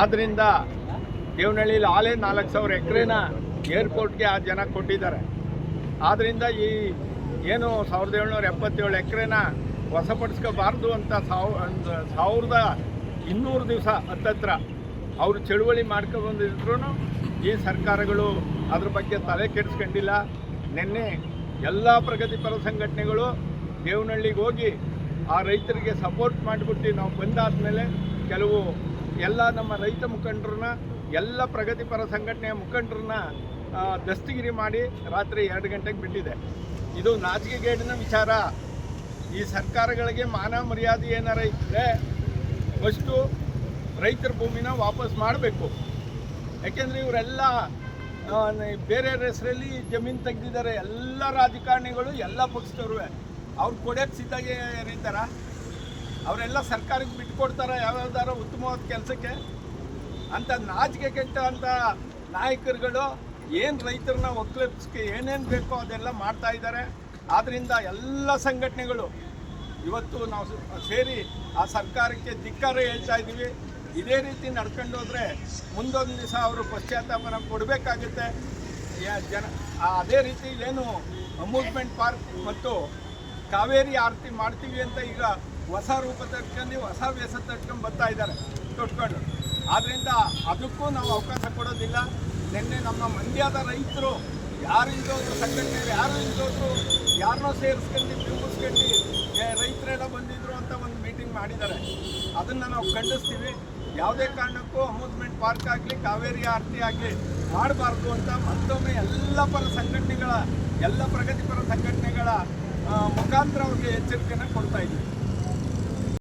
ಆದ್ದರಿಂದ ದೇವನಹಳ್ಳಿಲಿ ಆಲೇ ನಾಲ್ಕು ಸಾವಿರ ಎಕರೆನ ಏರ್ಪೋರ್ಟ್ಗೆ ಆ ಜನ ಕೊಟ್ಟಿದ್ದಾರೆ. ಆದ್ದರಿಂದ ಈ ಏನು ಸಾವಿರದ ಏಳ್ನೂರ ಎಪ್ಪತ್ತೇಳು ಎಕರೆನ ವಶಪಡಿಸ್ಕೋಬಾರ್ದು ಅಂತ ಸಾವಿರದ ಇನ್ನೂರು ದಿವಸ ಹತ್ತತ್ರ ಅವರು ಚಳುವಳಿ ಮಾಡ್ಕೊಬಂದಿದ್ರು ಈ ಸರ್ಕಾರಗಳು ಅದ್ರ ಬಗ್ಗೆ ತಲೆ ಕೆಡಿಸ್ಕೊಂಡಿಲ್ಲ. ನಿನ್ನೆ ಎಲ್ಲ ಪ್ರಗತಿಪರ ಸಂಘಟನೆಗಳು ದೇವನಹಳ್ಳಿಗೆ ಹೋಗಿ ಆ ರೈತರಿಗೆ ಸಪೋರ್ಟ್ ಮಾಡಿಬಿಟ್ಟು ನಾವು ಬಂದಾದ ಮೇಲೆ ಕೆಲವು ಎಲ್ಲ ನಮ್ಮ ರೈತ ಮುಖಂಡರನ್ನ, ಎಲ್ಲ ಪ್ರಗತಿಪರ ಸಂಘಟನೆಯ ಮುಖಂಡರನ್ನ ದಸ್ತಗಿರಿ ಮಾಡಿ ರಾತ್ರಿ ಎರಡು ಗಂಟೆಗೆ ಬಿಟ್ಟಿದೆ. ಇದು ನಾಚಿಕೆಗೇಡಿನ ವಿಚಾರ. ಈ ಸರ್ಕಾರಗಳಿಗೆ ಮಾನ ಮರ್ಯಾದೆ ಏನಾರ ಇದ್ದರೆ ಫಸ್ಟು ರೈತರ ಭೂಮಿನ ವಾಪಸ್ ಮಾಡಬೇಕು. ಯಾಕೆಂದರೆ ಇವರೆಲ್ಲ ಬೇರೆಯವ್ರ ಬೇರೆ ಹೆಸರಲ್ಲಿ ಜಮೀನು ತೆಗೆದಿದ್ದಾರೆ. ಎಲ್ಲ ರಾಜಕಾರಣಿಗಳು ಎಲ್ಲ ಪಕ್ಷದವ್ರು ಅವ್ರು ಕೊಡೋಕ್ಕೆ ಸಿದ್ಧಾಗೆ ಏನಿದ್ದಾರ ಅವರೆಲ್ಲ ಸರ್ಕಾರಕ್ಕೆ ಬಿಟ್ಕೊಡ್ತಾರ ಯಾವ್ಯಾವ್ದಾರ ಉತ್ತಮವಾದ ಕೆಲಸಕ್ಕೆ? ಅಂತ ನಾಚಿಕೆ ಕೆಟ್ಟ ಅಂತ ನಾಯಕರುಗಳು ಏನು ರೈತರನ್ನ ಒಕ್ಕಲಿಸ್ಕೆ ಏನೇನು ಬೇಕೋ ಅದೆಲ್ಲ ಮಾಡ್ತಾ ಇದ್ದಾರೆ. ಆದ್ದರಿಂದ ಎಲ್ಲ ಸಂಘಟನೆಗಳು ಇವತ್ತು ನಾವು ಸೇರಿ ಆ ಸರ್ಕಾರಕ್ಕೆ ಧಿಕ್ಕಾರ ಹೇಳ್ತಾ ಇದ್ದೀವಿ. ಇದೇ ರೀತಿ ನಡ್ಕೊಂಡು ಹೋದರೆ ಮುಂದೊಂದು ದಿವಸ ಅವರು ಪಶ್ಚಾತ್ತಾಪನ ಕೊಡಬೇಕಾಗುತ್ತೆ. ಜನ ಅದೇ ರೀತಿ ಏನು ಅಮ್ಯೂಸ್ಮೆಂಟ್ ಪಾರ್ಕ್ ಮತ್ತು ಕಾವೇರಿ ಆರತಿ ಮಾಡ್ತೀವಿ ಅಂತ ಈಗ ಹೊಸ ರೂಪ ತಟ್ಕೊಂಡು ಹೊಸ ವ್ಯಸ ತಟ್ಕೊಂಡು ಬರ್ತಾ ಇದ್ದಾರೆ. ತೊಟ್ಕೊಂಡು ಆದ್ದರಿಂದ ಅದಕ್ಕೂ ನಾವು ಅವಕಾಶ ಕೊಡೋದಿಲ್ಲ. ನಿನ್ನೆ ನಮ್ಮ ಮಂಡ್ಯದ ರೈತರು ಯಾರು ಇದ್ದೋದ್ರು ಸಂಘಟನೆ ಯಾರು ಇದ್ದೋದ್ರು ಯಾರನ್ನೋ ಸೇರಿಸ್ಕೊಂಡು ಬಿಂಬಿಸ್ಕೊಂಡು ರೈತರೆಲ್ಲ ಬಂದಿದ್ರು ಅಂತ ಒಂದು ಮೀಟಿಂಗ್ ಮಾಡಿದ್ದಾರೆ. ಅದನ್ನು ನಾವು ಖಂಡಿಸ್ತೀವಿ. ಯಾವುದೇ ಕಾರಣಕ್ಕೂ ಅಮ್ಯೂಸ್ಮೆಂಟ್ ಪಾರ್ಕ್ ಆಗಲಿ, ಕಾವೇರಿ ಆರತಿ ಆಗಲಿ ಮಾಡಬಾರ್ದು ಅಂತ ಮತ್ತೊಮ್ಮೆ ಎಲ್ಲ ಪರ ಸಂಘಟನೆಗಳ, ಎಲ್ಲ ಪ್ರಗತಿಪರ ಸಂಘಟನೆಗಳ ಮುಖಾಂತರ ಅವ್ರಿಗೆ ಎಚ್ಚರಿಕೆಯನ್ನು ಕೊಡ್ತಾ ಇದ್ದೀವಿ.